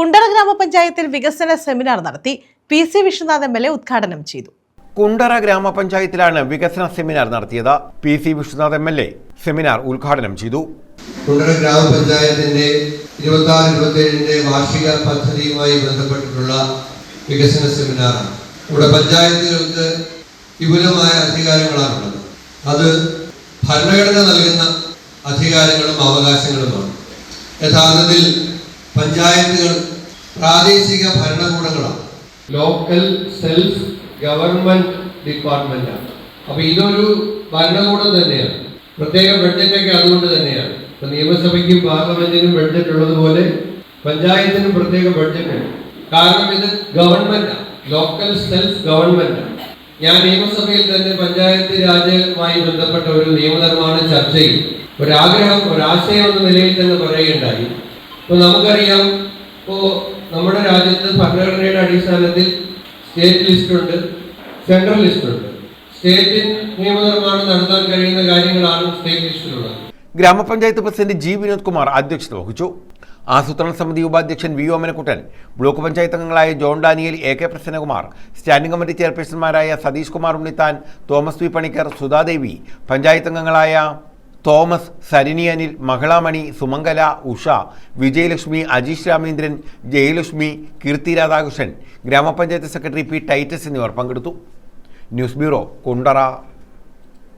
കുണ്ടറ ഗ്രാമപഞ്ചായത്തിൽ വികസന സെമിനാർ നടത്തി P C Vishwanath M L A ഉദ്ഘാടനം ചെയ്തു. കുണ്ടറ ഗ്രാമപഞ്ചായത്തിലാണ് വികസന സെമിനാർ നടത്തിയത്. P C Vishwanath M L A seminar ഉദ്ഘാടനം ചെയ്തു. കുണ്ടറ ഗ്രാമപഞ്ചായത്തിന്റെ ഇരുപത്തി ആറ് ഇരുപത്തി വാർഷിക പദ്ധതിയുമായി ബന്ധപ്പെട്ടിട്ടുള്ള വികസന സെമിനാറാണ്. ഇവിടെ പഞ്ചായത്തുകൾക്ക് വിപുലമായ അധികാരങ്ങളാണുള്ളത്. അത് ഭരണഘടന നൽകുന്ന അധികാരങ്ങളും അവകാശങ്ങളുമാണ്. യഥാർത്ഥത്തിൽ പഞ്ചായത്തുകൾ പ്രാദേശിക ഭരണകൂടങ്ങളാണ്. ലോക്കൽ സെൽഫ് ഗവൺമെന്റ് ഡിപ്പാർട്ട്മെന്റാണ് അപ്പൊ ഇതൊരു ഭരണകൂടം തന്നെയാണ്. പ്രത്യേക ബഡ്ജറ്റൊക്കെ അതുകൊണ്ട് തന്നെയാണ്. ഇപ്പൊ നിയമസഭയ്ക്കും പാർലമെന്റിനും ബഡ്ജറ്റ് ഉള്ളതുപോലെ പഞ്ചായത്തിനും പ്രത്യേക ബഡ്ജറ്റ് ഉണ്ട്. കാരണം ഇത് ഗവൺമെന്റ് ലോക്കൽ സെൽഫ് ഗവൺമെന്റ് ഞാൻ നിയമസഭയിൽ തന്നെ പഞ്ചായത്ത് രാജുമായി ബന്ധപ്പെട്ട ഒരു നിയമനിർമ്മാണ ചർച്ചയിൽ ഒരാഗ്രഹം ഒരാശയം എന്ന നിലയിൽ തന്നെ പറയുകയുണ്ടായി. ഇപ്പൊ നമുക്കറിയാം ഇപ്പോ നമ്മുടെ രാജ്യത്ത് ഭരണഘടനയുടെ അടിസ്ഥാനത്തിൽ സ്റ്റേറ്റ് ലിസ്റ്റ് ഉണ്ട് സെൻട്രൽ ലിസ്റ്റ് ഉണ്ട്. സ്റ്റേറ്റിൽ നിയമനിർമ്മാണം നടത്താൻ കഴിയുന്ന കാര്യങ്ങളാണ് സ്റ്റേറ്റ് ലിസ്റ്റിലുള്ളത് ഗ്രാമപഞ്ചായത്ത് പ്രസിഡന്റ് ജി വിനോദ് കുമാർ അധ്യക്ഷത വഹിച്ചു. ആസൂത്രണ സമിതി ഉപാധ്യക്ഷൻ വി ഓമനക്കുട്ടൻ ബ്ലോക്ക് പഞ്ചായത്ത് അംഗങ്ങളായ John Daniel A K Prasannakumar standing committee ചെയർപേഴ്സൺമാരായ Satheesh Kumar Unnithan Thomas V Panicker Sudhadevi panchayat അംഗങ്ങളായ തോമസ് സരിനിയനിൽ മഹിളാമണി സുമംഗല ഉഷ വിജയലക്ഷ്മി അജീഷ് രാമേന്ദ്രൻ ജയലക്ഷ്മി കീർത്തി രാധാകൃഷ്ണൻ ഗ്രാമപഞ്ചായത്ത് സെക്രട്ടറി പി ടൈറ്റസ് എന്നിവർ പങ്കെടുത്തു. News bureau Kundara.